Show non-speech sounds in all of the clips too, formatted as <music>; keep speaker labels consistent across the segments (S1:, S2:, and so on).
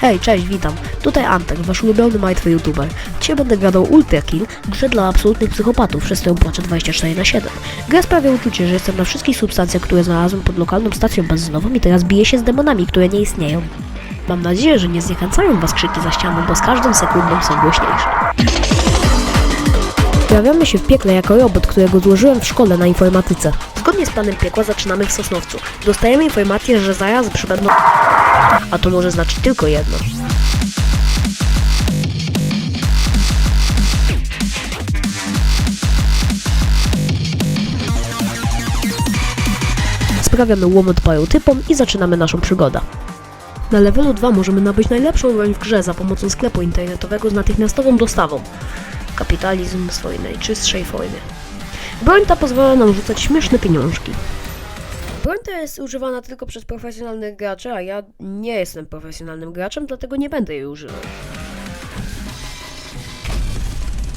S1: Hej, cześć, witam. Tutaj Antek, wasz ulubiony martwy youtuber. Dzisiaj będę gadał Ultra Kill, grze dla absolutnych psychopatów, przez którą płaczę 24 na 7. Gra sprawia uczucie, że jestem na wszystkich substancjach, które znalazłem pod lokalną stacją benzynową i teraz biję się z demonami, które nie istnieją. Mam nadzieję, że nie zniechęcają was krzyki za ścianą, bo z każdą sekundą są głośniejsze. Pojawiamy się w piekle jako robot, którego złożyłem w szkole na informatyce. Zgodnie z planem piekła zaczynamy w Sosnowcu. Dostajemy informację, że zarazy przybędą... A to może znaczyć tylko jedno. Sprawiamy łomot paru typom i zaczynamy naszą przygodę. Na levelu 2 możemy nabyć najlepszą broń w grze za pomocą sklepu internetowego z natychmiastową dostawą. Kapitalizm w swojej najczystszej formie. Broń ta pozwala nam rzucać śmieszne pieniążki. Broń ta jest używana tylko przez profesjonalnych graczy, a ja nie jestem profesjonalnym graczem, dlatego nie będę jej używał.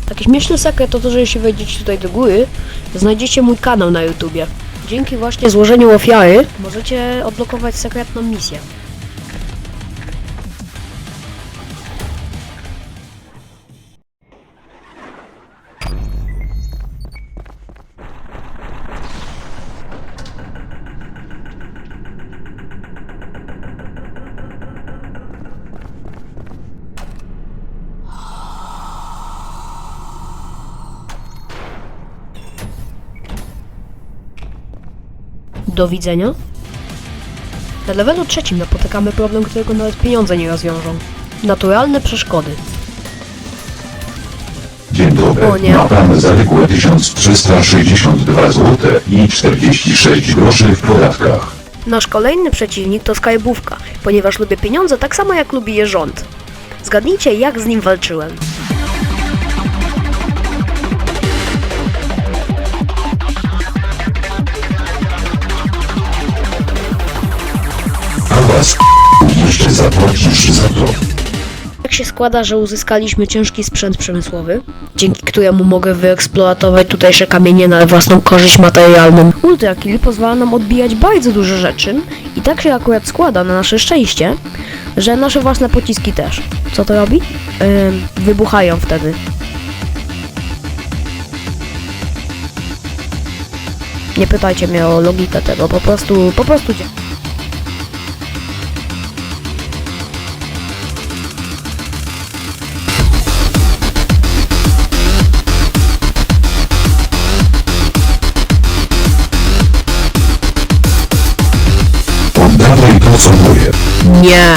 S1: Taki śmieszny sekret to to, że jeśli wejdziecie tutaj do góry, znajdziecie mój kanał na YouTubie. Dzięki właśnie złożeniu ofiary możecie odblokować sekretną misję. Do widzenia. Na levelu trzecim napotykamy problem, którego nawet pieniądze nie rozwiążą. Naturalne przeszkody.
S2: Dzień dobry.
S1: O nie.
S2: Ma pan zaległe 1362 zł i 46 groszy w podatkach.
S1: Nasz kolejny przeciwnik to skarbówka, ponieważ lubię pieniądze tak samo jak lubi je rząd. Zgadnijcie, jak z nim walczyłem.
S2: Was jeszcze zapłacisz za to.
S1: Tak się składa, że uzyskaliśmy ciężki sprzęt przemysłowy, dzięki któremu mogę wyeksploatować tutejsze kamienie na własną korzyść materialną. Ultra Kill pozwala nam odbijać bardzo duże rzeczy i tak się akurat składa na nasze szczęście, że nasze własne pociski też. Co to robi? Ym, wybuchają wtedy. Nie pytajcie mnie o logikę tego, po prostu, po prostu dzia- Nie.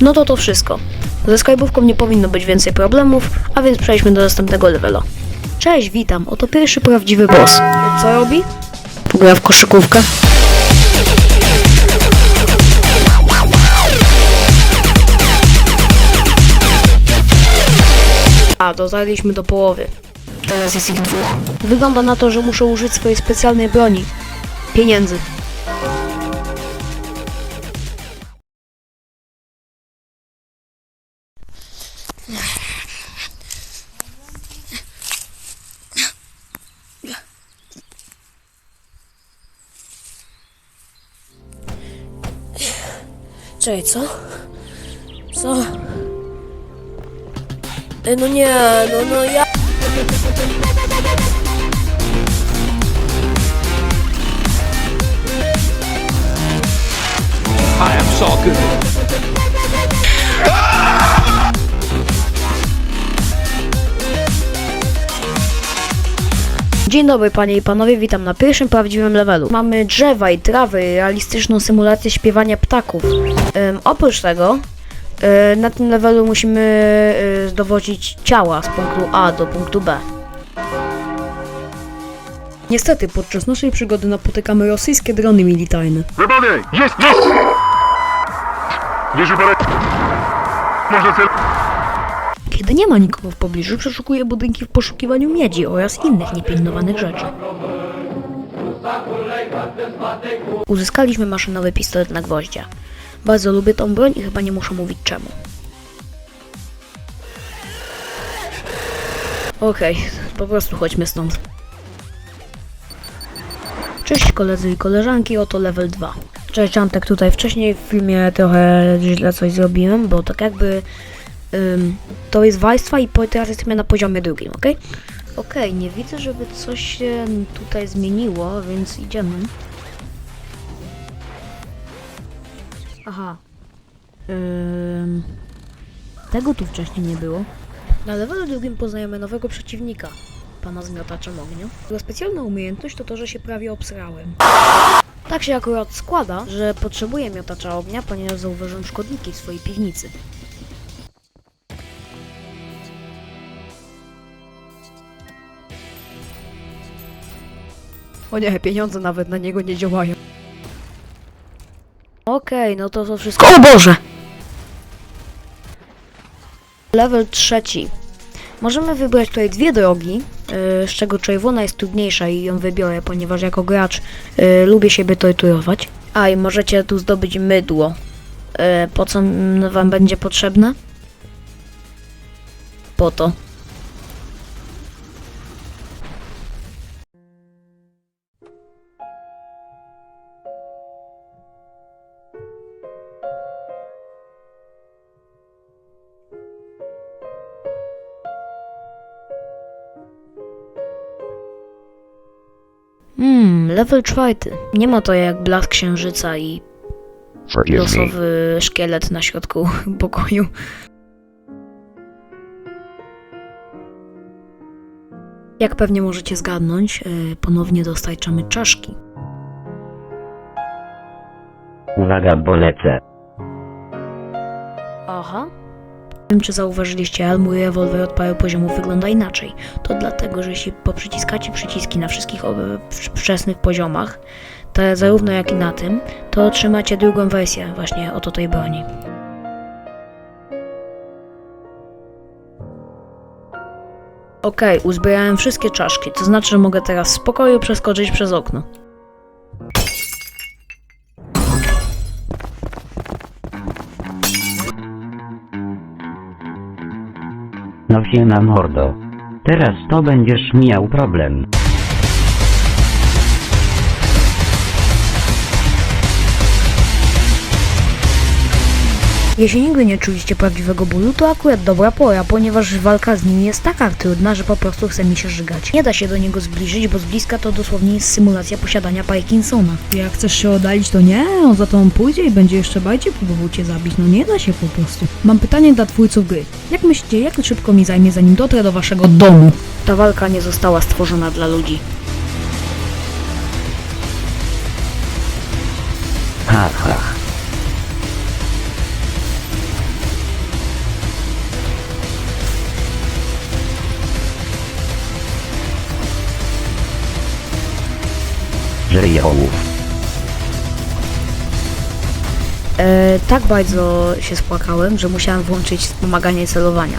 S1: No to to wszystko. Ze skarbówką nie powinno być więcej problemów, a więc przejdźmy do następnego levela. Cześć, witam. Oto pierwszy prawdziwy boss. Co robi? Gra w koszykówkę. A, dotarliśmy do połowy. Teraz jest ich dwóch. Wygląda na to, że muszę użyć swojej specjalnej broni. Pieniędzy. Czekaj, co? Co? Ej, no nie, no, no ja...
S3: I am so good.
S1: Dzień dobry panie i panowie, witam na pierwszym prawdziwym levelu. Mamy drzewa i trawy, realistyczną symulację śpiewania ptaków. Ym, oprócz tego, y, na tym levelu musimy y, dowozić ciała z punktu A do punktu B. Niestety, podczas naszej przygody napotykamy rosyjskie drony militarne.
S4: Wypady! Jest! Jest! Wieży. Można cel...
S1: Kiedy nie ma nikogo w pobliżu, przeszukuję budynki w poszukiwaniu miedzi oraz innych niepilnowanych rzeczy. Uzyskaliśmy maszynowy pistolet na gwoździa. Bardzo lubię tą broń i chyba nie muszę mówić czemu. Okej, po prostu chodźmy stąd. Cześć koledzy i koleżanki, oto level 2. Cześć Antek, tutaj wcześniej w filmie trochę źle coś zrobiłem, bo tak jakby ym, to jest warstwa i teraz jesteśmy na poziomie drugim, ok? Okej, nie widzę, żeby coś się tutaj zmieniło, więc idziemy. Aha. Ym, tego tu wcześniej nie było. Na levelu drugim poznajemy nowego przeciwnika, pana z miotaczem ognia. Jego specjalna umiejętność to to, że się prawie obsrałem. Tak się akurat składa, że potrzebuję miotacza ognia, ponieważ zauważyłem szkodniki w swojej piwnicy. O nie, pieniądze nawet na niego nie działają. Okej, no to to wszystko. O Boże! Level trzeci. Możemy wybrać tutaj dwie drogi, yy, z czego czerwona jest trudniejsza i ją wybiorę, ponieważ jako gracz yy, lubię siebie torturować. A i możecie tu zdobyć mydło. Yy, po co wam będzie potrzebne? Po to. Hmm, level czwarty. Nie ma to jak blask księżyca i losowy szkielet na środku <laughs> pokoju. Jak pewnie możecie zgadnąć, yy, ponownie dostarczamy czaszki.
S4: Uwaga, bo lecę.
S1: Aha. Wiem, czy zauważyliście, ale mój rewolwer od paru poziomów wygląda inaczej. To dlatego, że jeśli poprzyciskacie przyciski na wszystkich wczesnych poziomach, to zarówno jak i na tym, to otrzymacie drugą wersję właśnie oto tej broni. Okej, uzbierałem wszystkie czaszki, to znaczy, że mogę teraz w spokoju przeskoczyć przez okno.
S4: No siema mordo. Teraz to będziesz miał problem.
S1: Jeśli nigdy nie czuliście prawdziwego bólu, to akurat dobra pora, ponieważ walka z nim jest taka trudna, że po prostu chce mi się żygać. Nie da się do niego zbliżyć, bo z bliska to dosłownie jest symulacja posiadania Parkinsona. Jak chcesz się oddalić, to nie, on za tobą pójdzie i będzie jeszcze bardziej próbował cię zabić, no nie da się po prostu. Mam pytanie dla twórców gry. Jak myślicie, jak szybko mi zajmie, zanim dotrę do waszego domu? Ta walka nie została stworzona dla ludzi.
S4: Ha ha.
S1: E, tak bardzo się spłakałem, że musiałem włączyć wspomaganie celowania.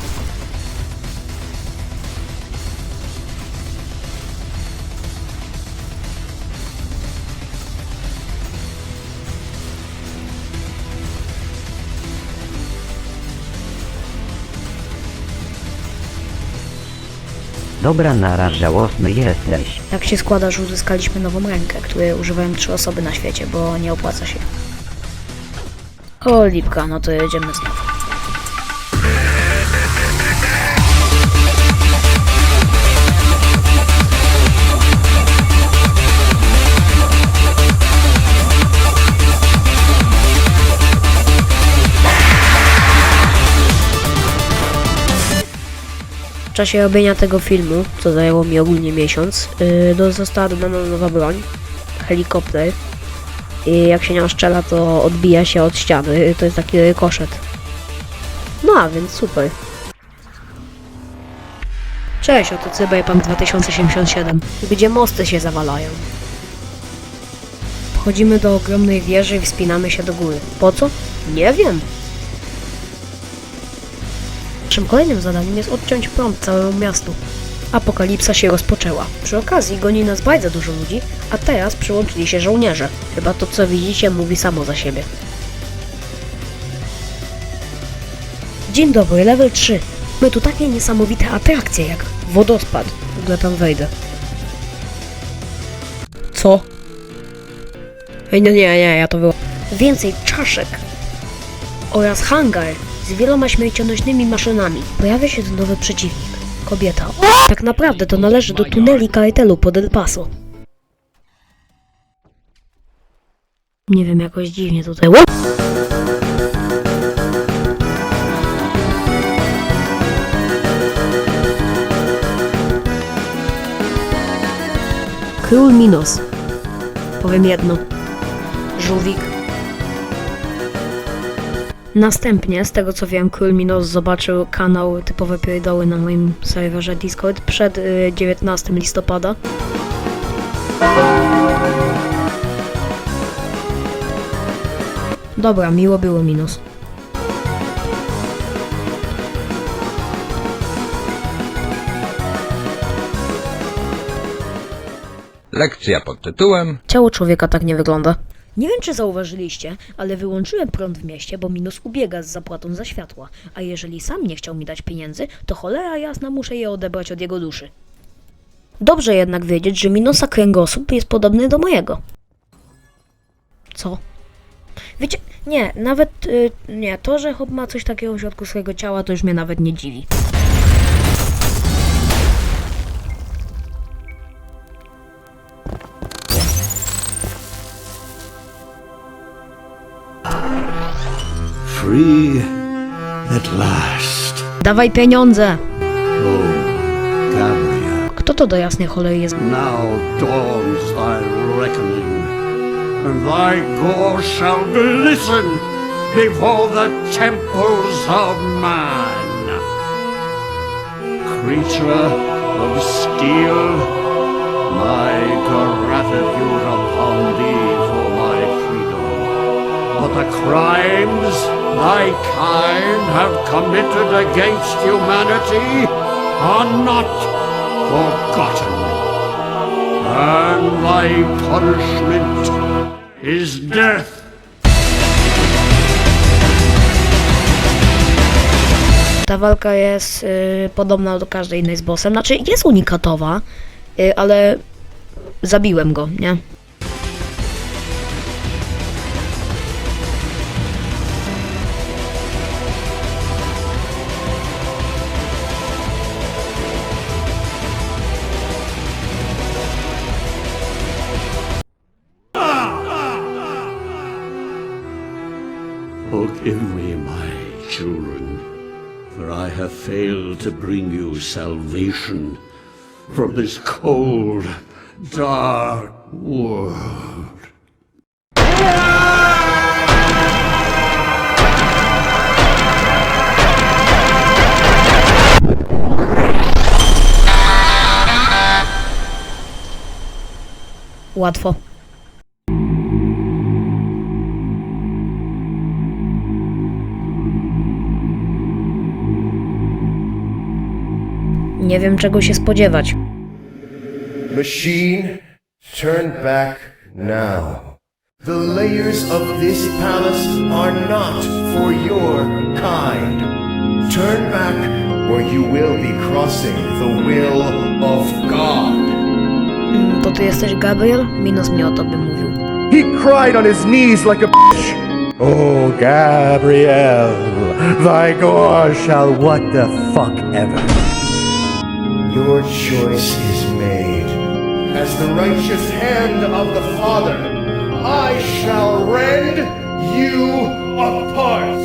S4: Dobra naraz żałosny jesteś.
S1: Tak się składa, że uzyskaliśmy nową rękę, której używają trzy osoby na świecie, bo nie opłaca się. O, lipka, no to jedziemy znowu. Czasie robienia tego filmu, co zajęło mi ogólnie miesiąc, yy, została dodana nowa broń, helikopter. I jak się nią strzela, to odbija się od ściany. To jest taki rykoszet. No a więc super. Cześć, oto Cyberpunk 2077, gdzie mosty się zawalają. Wchodzimy do ogromnej wieży i wspinamy się do góry. Po co? Nie wiem. Naszym kolejnym zadaniem jest odciąć prąd całemu miastu. Apokalipsa się rozpoczęła. Przy okazji goni nas bardzo dużo ludzi, a teraz przyłączyli się żołnierze. Chyba to co widzicie mówi samo za siebie. Dzień dobry, level 3. My tu takie niesamowite atrakcje jak wodospad. W ogóle tam wejdę. Co? Ej, no nie, nie, ja to było. Więcej czaszek oraz hangar z wieloma śmiercionośnymi maszynami. Pojawia się tu nowy przeciwnik. Kobieta. Tak naprawdę to należy do tuneli kartelu pod El Paso. Nie wiem, jakoś dziwnie tutaj. Król Minos. Powiem jedno. Żółwik. Następnie, z tego co wiem, Król Minos zobaczył kanał Typowe Pierdoły na moim serwerze Discord przed y, 19 listopada. Dobra, miło było Minos.
S3: Lekcja pod tytułem
S1: Ciało człowieka tak nie wygląda. Nie wiem, czy zauważyliście, ale wyłączyłem prąd w mieście, bo minus ubiega z zapłatą za światła. A jeżeli sam nie chciał mi dać pieniędzy, to cholera jasna muszę je odebrać od jego duszy. Dobrze jednak wiedzieć, że minusa kręgosłup jest podobny do mojego. Co? Wiecie, nie, nawet y, nie, to, że chłop ma coś takiego w środku swojego ciała, to już mnie nawet nie dziwi.
S5: Free at last.
S1: Dawaj pieniądze!
S5: Oh, Gabriel.
S1: Kto to do jasnej cholery jest?
S5: Now dawns thy reckoning, and thy gore shall glisten before the temples of man. Creature of steel, my gratitude upon thee the crimes thy kind have committed against humanity are not forgotten. And thy punishment is death.
S1: Ta walka jest y, podobna do każdej innej z bossem. Znaczy, jest unikatowa, y, ale zabiłem go, nie?
S5: Forgive me, my children, for I have failed to bring you salvation from this cold, dark world.
S1: Łatwo. Nie wiem czego się spodziewać.
S6: Machine, turn back now. The layers of this palace are not for your kind. Turn back, or you will be crossing the will of God.
S1: Mm, To ty jesteś Gabriel? Minus mnie o tobie mówił.
S6: He cried on his knees like a bitch. Oh, Gabriel, thy gore shall what the fuck ever. Your choice is made. As the righteous hand of the Father, I shall rend you apart.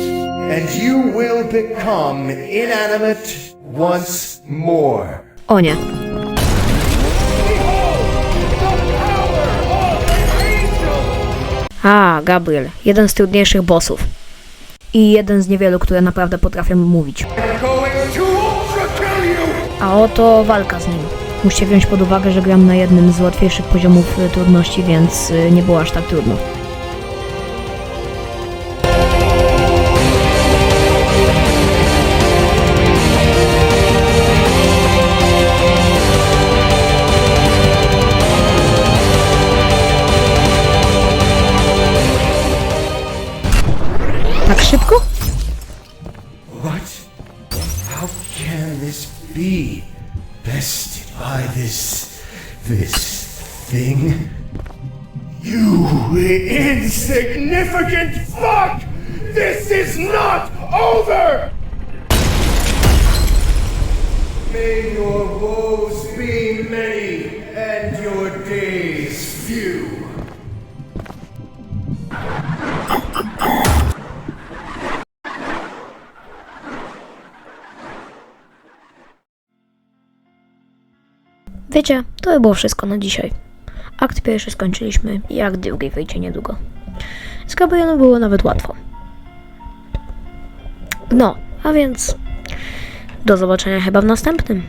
S6: And you will become inanimate once more.
S1: O nie. A, Gabriel. Jeden z trudniejszych bossów. I jeden z niewielu, które naprawdę potrafią mówić. A oto walka z nim. Musicie wziąć pod uwagę, że gram na jednym z łatwiejszych poziomów y, trudności, więc y, nie było aż tak trudno.
S6: Insignificant fuck! This is not over! May your woes be many and your days few.
S1: Wiecie, to by było wszystko na dzisiaj. Akt pierwszy skończyliśmy i akt drugi wyjdzie niedługo. Z Gabrienem było nawet łatwo. No, a więc do zobaczenia chyba w następnym.